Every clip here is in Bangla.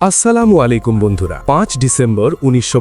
আসসালামু আলাইকুম বন্ধুরা। পাঁচ ডিসেম্বর উনিশশো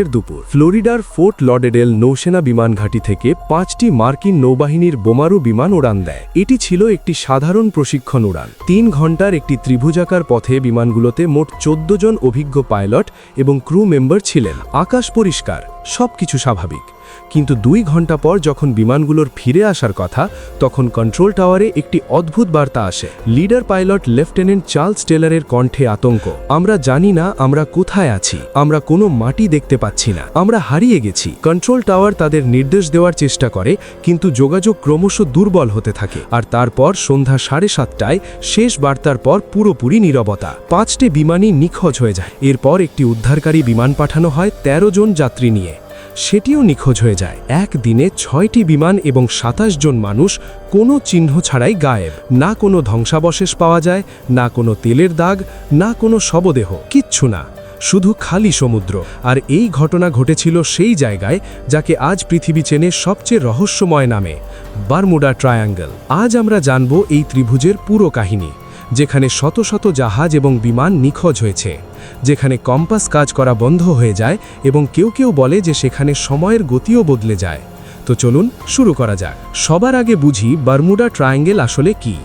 এর দুপুর, ফ্লোরিডার ফোর্ট লডেডেল নৌসেনা বিমান ঘাঁটি থেকে পাঁচটি মার্কিন নৌবাহিনীর বোমারু বিমান উড়ান দেয়। এটি ছিল একটি সাধারণ প্রশিক্ষণ উড়ান। তিন ঘণ্টার একটি ত্রিভুজাকার পথে বিমানগুলোতে মোট চোদ্দ জন অভিজ্ঞ পাইলট এবং ক্রু মেম্বার ছিলেন। আকাশ পরিষ্কার সবকিছু স্বাভাবিক। কিন্তু দুই ঘণ্টা পর যখন বিমানগুলোর ফিরে আসার কথা, তখন কন্ট্রোল টাওয়ারে একটি অদ্ভুত বার্তা আসে। লিডার পাইলট লেফটেন্যান্ট চার্লস টেলারের কণ্ঠে আতঙ্ক। আমরা জানি না আমরা কোথায় আছি। আমরা কোনো মাটি দেখতে পাচ্ছি না। আমরা হারিয়ে গেছি। কন্ট্রোল টাওয়ার তাদের নির্দেশ দেওয়ার চেষ্টা করে, কিন্তু যোগাযোগ ক্রমশ দুর্বল হতে থাকে। আর তারপর সন্ধ্যা সাড়ে সাতটায় শেষ বার্তার পর পুরোপুরি নীরবতা। পাঁচটি বিমানই নিখোঁজ হয়ে যায়। এরপর একটি উদ্ধারকারী বিমান পাঠানো হয় ১৩ জন যাত্রী নিয়ে। সেটিও নিখোঁজ হয়ে যায়। একদিনে ছয়টি বিমান এবং সাতাশ জন মানুষ কোনো চিহ্ন ছাড়াই গায়েব। না কোনো ধ্বংসাবশেষ পাওয়া যায়, না কোনো তেলের দাগ, না কোনো শবদেহ, কিচ্ছু না। শুধু খালি সমুদ্র। আর এই ঘটনা ঘটেছিল সেই জায়গায় যাকে আজ পৃথিবী চেনে সবচেয়ে রহস্যময় নামে, বারমুডা ট্রায়াঙ্গেল। আজ আমরা জানব এই ত্রিভুজের পুরো কাহিনী। যেখানে শত শত জাহাজ এবং বিমান নিখোঁজ হয়েছে, যেখানে কম্পাস কাজ করা বন্ধ হয়ে যায় এবং কেউ কেউ বলে যে সেখানে সময়ের গতিও বদলে যায়। তো চলুন শুরু করা যাক। সবার আগে বুঝি বারমুডা ট্রায়াঙ্গেল আসলে কি।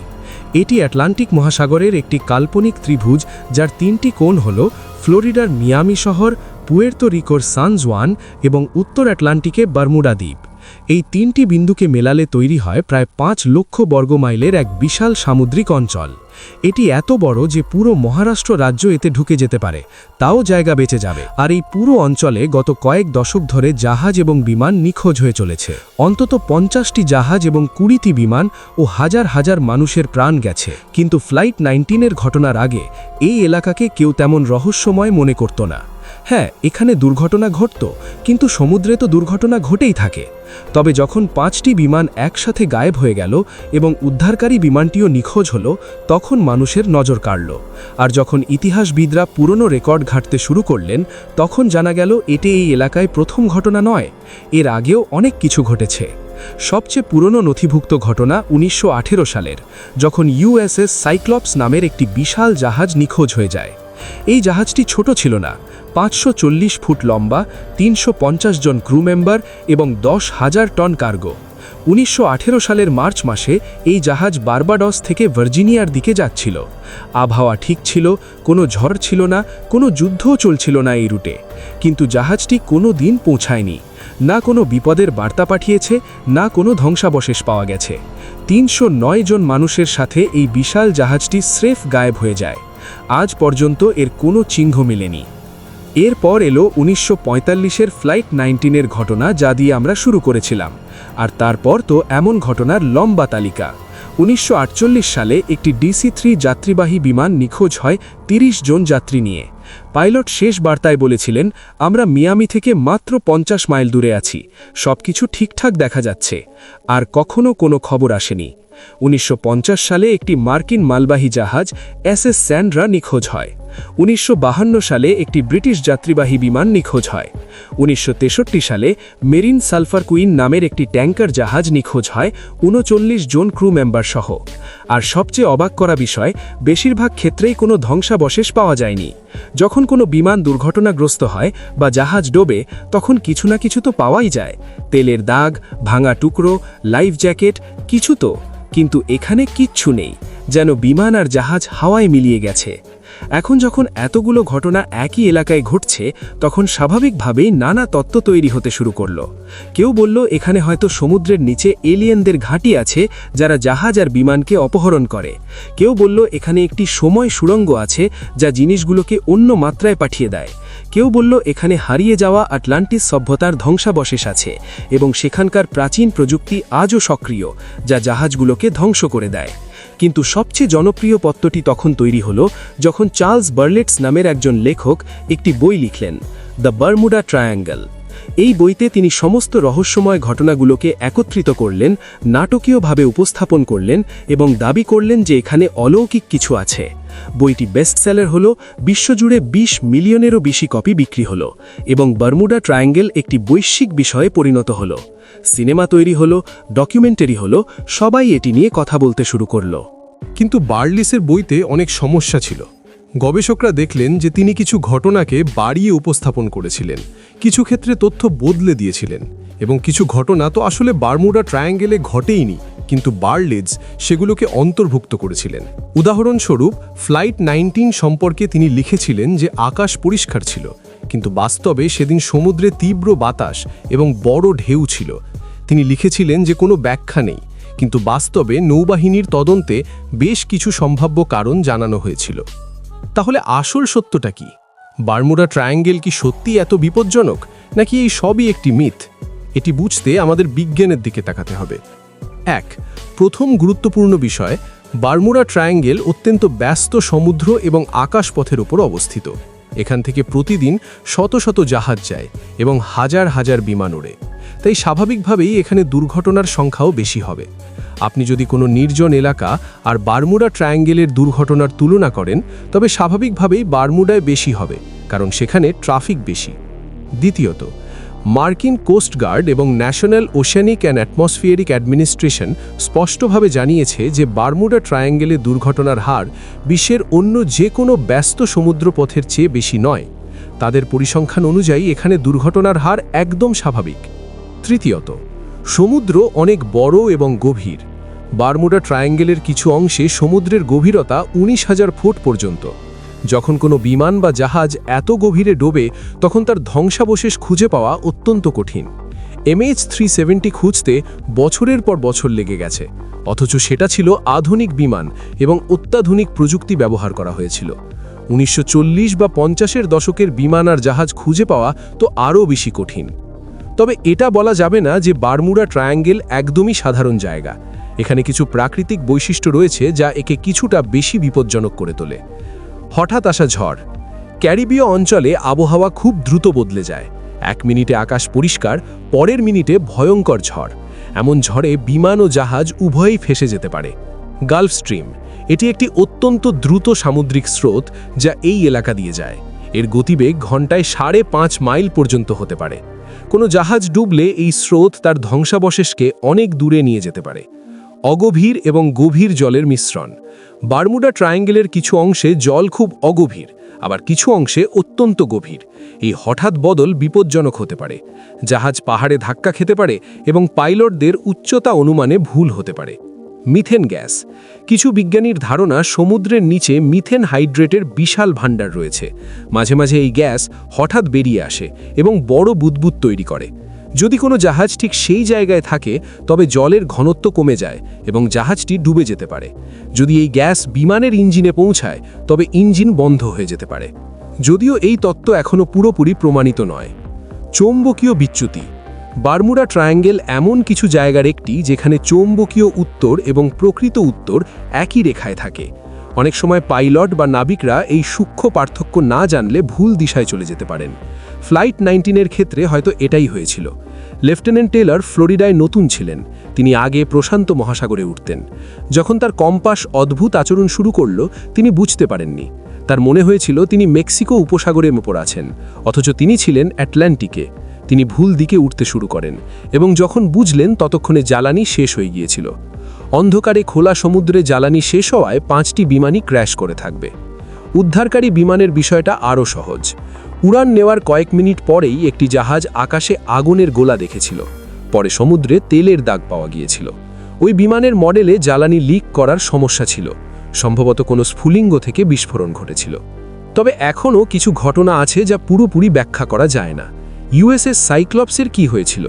এটি অ্যাটলান্টিক মহাসাগরের একটি কাল্পনিক ত্রিভুজ যার তিনটি কোণ হল ফ্লোরিডার মিয়ামি শহর, পুয়ের্তো রিকোর সানজওয়ান এবং উত্তর অ্যাটলান্টিকে বারমুডা দ্বীপ। এই তিনটি বিন্দুকে মেলালে তৈরি হয় প্রায় পাঁচ লক্ষ বর্গমাইলের এক বিশাল সামুদ্রিক অঞ্চল। এটি এত বড় যে পুরো মহারাষ্ট্র রাজ্য এতে ঢুকে যেতে পারে, তাও জায়গা বেঁচে যাবে। আর এই পুরো অঞ্চলে গত কয়েক দশক ধরে জাহাজ এবং বিমান নিখোঁজ হয়ে চলেছে। অন্তত পঞ্চাশটি জাহাজ এবং কুড়িটি বিমান ও হাজার হাজার মানুষের প্রাণ গেছে। কিন্তু ফ্লাইট নাইনটিনের ঘটনার আগে এই এলাকাকে কেউ তেমন রহস্যময় মনে করত না। হ্যাঁ এখানে দুর্ঘটনা ঘটত, কিন্তু সমুদ্রে তো দুর্ঘটনা ঘটেই থাকে। তবে যখন পাঁচটি বিমান একসাথে গায়েব হয়ে গেল এবং উদ্ধারকারী বিমানটিও নিখোঁজ হলো, তখন মানুষের নজর কাড়ল। আর যখন ইতিহাসবিদরা পুরনো রেকর্ড ঘাঁটতে শুরু করলেন, তখন জানা গেল এটি এই এলাকায় প্রথম ঘটনা নয়, এর আগেও অনেক কিছু ঘটেছে। সবচেয়ে পুরনো নথিভুক্ত ঘটনা উনিশশো আঠেরো সালের, যখন ইউএসএস সাইক্লপস নামের একটি বিশাল জাহাজ নিখোঁজ হয়ে যায়। এই জাহাজটি ছোট ছিল না, পাঁচশো চল্লিশ ফুট লম্বা, তিনশো পঞ্চাশ জন ক্রু মেম্বার এবং দশ হাজার টন কার্গো। উনিশশো আঠেরো সালের মার্চ মাসে এই জাহাজ বারবাডস থেকে ভার্জিনিয়ার দিকে যাচ্ছিল। আবহাওয়া ঠিক ছিল, কোনো ঝড় ছিল না, কোনো যুদ্ধও চলছিল না এই রুটে। কিন্তু জাহাজটি কোনো দিন পৌঁছায়নি। না কোনো বিপদের বার্তা পাঠিয়েছে, না কোনো ধ্বংসাবশেষ পাওয়া গেছে। তিনশো নয় জন মানুষের সাথে এই বিশাল জাহাজটি স্রেফ গায়েব হয়ে যায়। আজ পর্যন্ত এর কোনো চিহ্ন মেলেনি। এরপর এলো উনিশশো পঁয়তাল্লিশ এর ফ্লাইট নাইনটিনের ঘটনা যা দিয়ে আমরা শুরু করেছিলাম। আর তারপর তো এমন ঘটনার লম্বা তালিকা। উনিশশো আটচল্লিশ সালে একটি ডিসি থ্রি যাত্রীবাহী বিমান নিখোঁজ হয় ৩০ জন যাত্রী নিয়ে। পাইলট শেষ বার্তায় বলেছিলেন, আমরা মিয়ামি থেকে মাত্র পঞ্চাশ মাইল দূরে আছি, সবকিছু ঠিকঠাক দেখা যাচ্ছে, আর কখনও কোনো খবর আসেনি। উনিশশো পঞ্চাশ সালে একটি মার্কিন মালবাহী জাহাজ এস এস স্যান্ড্রা নিখোঁজ হয়। উনিশশো সালে একটি ব্রিটিশ যাত্রীবাহী বিমান নিখোঁজ হয়। উনিশশো তেষট্টি সালে মেরিন সালফার কুইন নামের একটি ট্যাঙ্কার জাহাজ নিখোঁজ হয় উনচল্লিশ জন ক্রু মেম্বার সহ। আর সবচেয়ে অবাক করা বিষয়, বেশিরভাগ ক্ষেত্রেই কোনো ধ্বংসাবশেষ পাওয়া যায়নি। যখন কোনো বিমান দুর্ঘটনাগ্রস্ত হয় বা জাহাজ ডোবে, তখন কিছু না কিছু তো পাওয়াই যায়। তেলের দাগ, ভাঙা টুকরো, লাইফ জ্যাকেট, কিছু তো। কিন্তু এখানে কিচ্ছু নেই। যেন বিমান আর জাহাজ হাওয়ায় মিলিয়ে গেছে। এখন যখন এতগুলো ঘটনা একই এলাকায় ঘটছে, তখন স্বাভাবিকভাবেই নানা তত্ত্ব তৈরি হতে শুরু করল। কেউ বলল, এখানে হয়তো সমুদ্রের নিচে এলিয়েনদের ঘাঁটি আছে, যারা জাহাজ আর বিমানকে অপহরণ করে। কেউ বলল, এখানে একটি সময় সুড়ঙ্গ আছে, যা জিনিসগুলোকে অন্য মাত্রায় পাঠিয়ে দেয়। কেউ বলল, এখানে হারিয়ে যাওয়া আটলান্টিস সভ্যতার ধ্বংসাবশেষ আছে, এবং সেখানকার প্রাচীন প্রযুক্তি আজও সক্রিয়, যা জাহাজগুলোকে ধ্বংস করে দেয়। কিন্তু সবচেয়ে জনপ্রিয় পত্রটি তখন তৈরি হল যখন চার্লস বার্লেটস নামের একজন লেখক একটি বই লিখলেন, দ্য বারমুডা ট্রায়াঙ্গেল। এই বইতে তিনি সমস্ত রহস্যময় ঘটনাগুলোকে একত্রিত করলেন, নাটকীয়ভাবে উপস্থাপন করলেন এবং দাবি করলেন যে এখানে অলৌকিক কিছু আছে। বইটি বেস্টসেলার হল, বিশ্বজুড়ে ২০ মিলিয়নেরও বেশি কপি বিক্রি হল এবং বারমুডা ট্রায়াঙ্গেল একটি বৈশ্বিক বিষয়ে পরিণত হল। সিনেমা তৈরি হল ডকুমেন্টারি হল, সবাই এটি নিয়ে কথা বলতে শুরু করল। কিন্তু বার্লিসের বইতে অনেক সমস্যা ছিল। গবেষকরা দেখলেন যে তিনি কিছু ঘটনাকে বাড়িয়ে উপস্থাপন করেছিলেন, কিছু ক্ষেত্রে তথ্য বদলে দিয়েছিলেন এবং কিছু ঘটনা তো আসলে বারমুডা ট্রায়াঙ্গেলে ঘটেইনি কিন্তু বার্লেজ সেগুলোকে অন্তর্ভুক্ত করেছিলেন। উদাহরণস্বরূপ, ফ্লাইট নাইনটিন সম্পর্কে তিনি লিখেছিলেন যে আকাশ পরিষ্কার ছিল, কিন্তু বাস্তবে সেদিন সমুদ্রে তীব্র বাতাস এবং বড় ঢেউ ছিল। তিনি লিখেছিলেন যে কোনো ব্যাখ্যা নেই, কিন্তু বাস্তবে নৌবাহিনীর তদন্তে বেশ কিছু সম্ভাব্য কারণ জানানো হয়েছিল। তাহলে আসল সত্যটা কি? বারমুডা ট্রায়াঙ্গেল কি সত্যি এত বিপজ্জনক, নাকি এই সবই একটি মিথ? এটি বুঝতে আমাদের বিজ্ঞানের দিকে তাকাতে হবে। এক, প্রথম গুরুত্বপূর্ণ বিষয়, বারমুডা ট্রায়াঙ্গেল অত্যন্ত ব্যস্ত সমুদ্র এবং আকাশপথের উপর অবস্থিত। এখান থেকে প্রতিদিন শত শত জাহাজ যায় এবং হাজার হাজার বিমান ওড়ে। তাই স্বাভাবিকভাবেই এখানে দুর্ঘটনার সংখ্যাও বেশি হবে। আপনি যদি কোনো নির্জন এলাকা আর বারমুডা ট্রায়াঙ্গেলের দুর্ঘটনার তুলনা করেন, তবে স্বাভাবিকভাবেই বারমুডায় বেশি হবে, কারণ সেখানে ট্রাফিক বেশি। দ্বিতীয়ত মার্কিন কোস্ট গার্ড এবং national oceanic and atmospheric administration স্পষ্টভাবে জানিয়েছে যে বারমুডা ট্রায়াঙ্গেলে দুর্ঘটনার হার বিশ্বের অন্য যে কোনো ব্যস্ত সমুদ্রপথের চেয়ে বেশি নয়। তাদের পরিসংখ্যান অনুযায়ী এখানে দুর্ঘটনার হার একদম স্বাভাবিক। তৃতীয়ত, সমুদ্র অনেক বড় এবং গভীর। বারমুডা ট্রায়াঙ্গেলের কিছু অংশে সমুদ্রের গভীরতা উনিশ হাজার ফুট পর্যন্ত। যখন কোনো বিমান বা জাহাজ এত গভীরে ডোবে, তখন তার ধ্বংসাবশেষ খুঁজে পাওয়া অত্যন্ত কঠিন। এমএইচ থ্রি সেভেন্টি খুঁজতে বছরের পর বছর লেগে গেছে, অথচ সেটা ছিল আধুনিক বিমান এবং অত্যাধুনিক প্রযুক্তি ব্যবহার করা হয়েছিল। উনিশশো চল্লিশ বা পঞ্চাশের দশকের বিমান আর জাহাজ খুঁজে পাওয়া তো আরও বেশি কঠিন। তবে এটা বলা যাবে না যে বারমুডা ট্রায়াঙ্গেল একদমই সাধারণ জায়গা। এখানে কিছু প্রাকৃতিক বৈশিষ্ট্য রয়েছে যা একে কিছুটা বেশি বিপজ্জনক করে তোলে। হঠাৎ আসা ঝড়। ক্যারিবীয় অঞ্চলে আবহাওয়া খুব দ্রুত বদলে যায়। এক মিনিটে আকাশ পরিষ্কার, পরের মিনিটে ভয়ঙ্কর ঝড়। এমন ঝড়ে বিমান ও জাহাজ উভয়ই ফেসে যেতে পারে। গালফ স্ট্রিম, এটি একটি অত্যন্ত দ্রুত সামুদ্রিক স্রোত যা এই এলাকা দিয়ে যায়। এর গতিবেগ ঘন্টায় সাড়ে পাঁচ মাইল পর্যন্ত হতে পারে। কোনো জাহাজ ডুবলে এই স্রোত তার ধ্বংসাবশেষকে অনেক দূরে নিয়ে যেতে পারে। অগভীর এবং গভীর জলের মিশ্রণ। বারমুডা ট্রায়াঙ্গেলের কিছু অংশে জল খুব অগভীর, আবার কিছু অংশে অত্যন্ত গভীর। এই হঠাৎ বদল বিপজ্জনক হতে পারে। জাহাজ পাহাড়ে ধাক্কা খেতে পারে এবং পাইলটদের উচ্চতা অনুমানে ভুল হতে পারে। Methane gas. কিছু বিজ্ঞানীর ধারণা সমুদ্রের নিচে মিথেন হাইড্রেটের বিশাল ভাণ্ডার রয়েছে। মাঝে মাঝে এই গ্যাস হঠাৎ বেরিয়ে আসে এবং বড় বুদবুদ তৈরি করে। যদি কোনো জাহাজ ঠিক সেই জায়গায় থাকে, তবে জলের ঘনত্ব কমে যায় এবং জাহাজটি ডুবে যেতে পারে। যদি এই গ্যাস বিমানের ইঞ্জিনে পৌঁছায়, তবে ইঞ্জিন বন্ধ হয়ে যেতে পারে। যদিও এই তত্ত্ব এখনও পুরোপুরি প্রমাণিত নয়। চৌম্বকীয় বিচ্যুতি। বারমুডা ট্রায়াঙ্গেল এমন কিছু জায়গার একটি যেখানে চৌম্বকীয় উত্তর এবং প্রকৃত উত্তর একই রেখায় থাকে। অনেক সময় পাইলট বা নাবিকরা এই সূক্ষ্ম পার্থক্য না জানলে ভুল দিশায় চলে যেতে পারেন। ফ্লাইট নাইনটিনের ক্ষেত্রে হয়তো এটাই হয়েছিল। লেফটেন্যান্ট টেলর ফ্লোরিডায় নতুন ছিলেন। তিনি আগে প্রশান্ত মহাসাগরে উঠতেন। যখন তার কম্পাস অদ্ভুত আচরণ শুরু করল, তিনি বুঝতে পারেননি। তার মনে হয়েছিল তিনি মেক্সিকো উপসাগরের ওপর আছেন, অথচ তিনি ছিলেন অ্যাটলান্টিকে। তিনি ভুল দিকে উঠতে শুরু করেন এবং যখন বুঝলেন ততক্ষণে জ্বালানি শেষ হয়ে গিয়েছিল। অন্ধকারে খোলা সমুদ্রে জ্বালানি শেষ হওয়ায় পাঁচটি বিমানই ক্র্যাশ করে থাকবে। উদ্ধারকারী বিমানের বিষয়টা আরও সহজ। উড়ান নেওয়ার কয়েক মিনিট পরেই একটি জাহাজ আকাশে আগুনের গোলা দেখেছিল। পরে সমুদ্রে তেলের দাগ পাওয়া গিয়েছিল। ওই বিমানের মডেলে জ্বালানি লিক করার সমস্যা ছিল। সম্ভবত কোনো স্ফুলিঙ্গ থেকে বিস্ফোরণ ঘটেছিল। তবে এখনও কিছু ঘটনা আছে যা পুরোপুরি ব্যাখ্যা করা যায় না। ইউএসএস সাইক্লপসের কি হয়েছিল?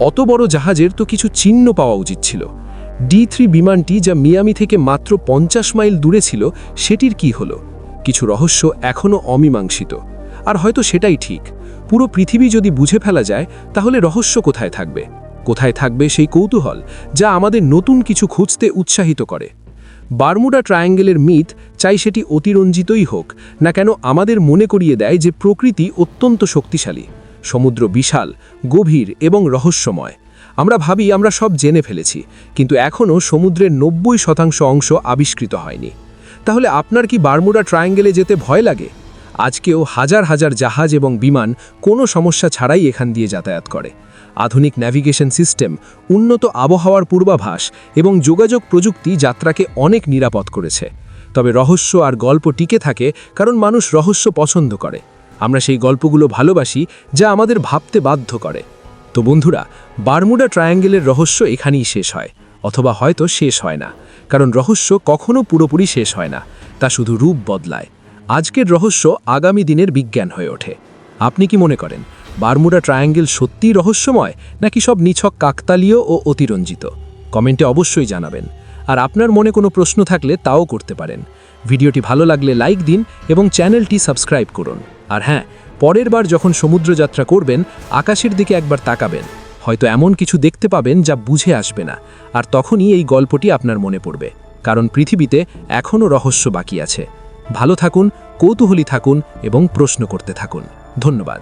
অত বড় জাহাজের তো কিছু চিহ্ন পাওয়া উচিত ছিল। ডি থ্রি বিমানটি যা মিয়ামি থেকে মাত্র পঞ্চাশ মাইল দূরে ছিল, সেটির কি হলো? কিছু রহস্য এখনও অমীমাংসিত। আর হয়তো সেটাই ঠিক। পুরো পৃথিবী যদি বুঝে ফেলা যায়, তাহলে রহস্য কোথায় থাকবে? কোথায় থাকবে সেই কৌতূহল যা আমাদের নতুন কিছু খুঁজতে উৎসাহিত করে? বারমুডা ট্রায়াঙ্গেলের মিথ চাই সেটি অতিরঞ্জিতই হোক, না কেন আমাদের মনে করিয়ে দেয় যে প্রকৃতি অত্যন্ত শক্তিশালী। সমুদ্র বিশাল, গভীর এবং রহস্যময়। আমরা ভাবি আমরা সব জেনে ফেলেছি, কিন্তু এখনও সমুদ্রের নব্বই শতাংশ অংশ আবিষ্কৃত হয়নি। তাহলে আপনার কি বারমুডা ট্রায়াঙ্গেলে যেতে ভয় লাগে? আজকেও হাজার হাজার জাহাজ এবং বিমান কোনো সমস্যা ছাড়াই এখান দিয়ে যাতায়াত করে। আধুনিক ন্যাভিগেশন সিস্টেম উন্নত আবহাওয়ার পূর্বাভাস এবং যোগাযোগ প্রযুক্তি যাত্রাকে অনেক নিরাপদ করেছে। তবে রহস্য আর গল্প টিকে থাকে কারণ মানুষ রহস্য পছন্দ করে। আমরা সেই গল্পগুলো ভালোবাসি যা আমাদের ভাবতে বাধ্য করে। তো বন্ধুরা, বারমুডা ট্রায়াঙ্গেলের রহস্য এখানেই শেষ হয়, অথবা হয়তো শেষ হয় না, কারণ রহস্য কখনো পুরোপুরি শেষ হয় না, তা শুধু রূপ বদলায়। আজকের রহস্য আগামী দিনের বিজ্ঞান হয়ে ওঠে। আপনি কি মনে করেন, বারমুডা ট্রায়াঙ্গেল সত্যিই রহস্যময়, নাকি সব নিছক কাকতালীয় ও অতিরঞ্জিত? কমেন্টে অবশ্যই জানাবেন। আর আপনার মনে কোনো প্রশ্ন থাকলে তাও করতে পারেন। ভিডিওটি ভালো লাগলে লাইক দিন এবং চ্যানেলটি সাবস্ক্রাইব করুন। আর হ্যাঁ পরের বার যখন সমুদ্রযাত্রা করবেন, আকাশের দিকে একবার তাকাবেন। হয়তো এমন কিছু দেখতে পাবেন যা বুঝে আসবে না। আর তখনই এই গল্পটি আপনার মনে পড়বে। কারণ পৃথিবীতে এখনও রহস্য বাকি আছে। ভালো থাকুন, কৌতূহলী থাকুন এবং প্রশ্ন করতে থাকুন। ধন্যবাদ।